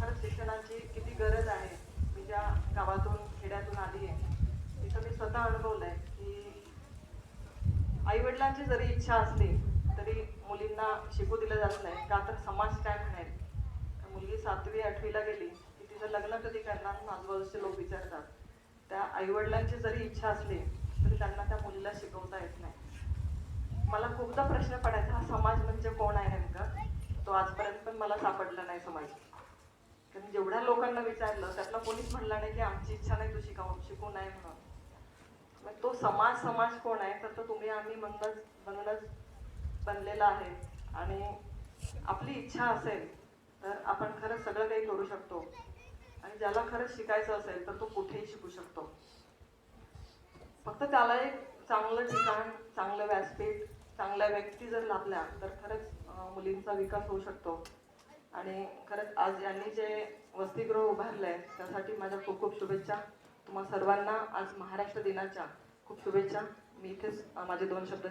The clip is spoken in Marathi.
खरंच शिक्षणाची किती गरज आहे. मी ज्या गावातून खेड्यातून आली आहे तिथं मी स्वतः अनुभवलं आहे की आईवडिलांची जरी इच्छा असली तरी मुलींना शिकू दिलं जात नाही. का तर समाज काय म्हणेल? मुलगी सातवी आठवीला गेली की तिचं लग्न कधी करणार? म्हणून आजूबाजूचे लोक विचारतात. त्या आईवडिलांची जरी इच्छा असली तरी त्यांना त्या मुलीला शिकवता येत नाही. मला खूपदा प्रश्न पडायचा हा समाज म्हणजे कोण आहे नेमका? तो आजपर्यंत पण मला सापडला नाही समाज. जेवढ्या विचारलं त्यातला पोलीस म्हणला नाही की आमची इच्छा नाही तू शिकाव शिकू नाही म्हणून. मग तो समाज समाज कोण आहे? तर तो तुम्ही आम्ही म्हणूनच म्हणूनच बनलेला आहे. आणि आपली इच्छा असेल तर आपण खरंच सगळं काही करू शकतो. आणि ज्याला खरंच शिकायचं असेल तर तो कुठेही शिकू शकतो. फक्त त्याला एक चांगलं ठिकाण चांगलं व्यासपीठ चांगल्या व्यक्ती जर लाभल्या तर खरंच मुलींचा विकास होऊ शकतो. आणि खरंच आज यांनी जे वसतिगृह उभारलंय त्यासाठी माझ्या खूप खूप शुभेच्छा. तुम्हा सर्वांना आज महाराष्ट्र दिनाच्या खूप शुभेच्छा. मी इथेच माझे दोन शब्द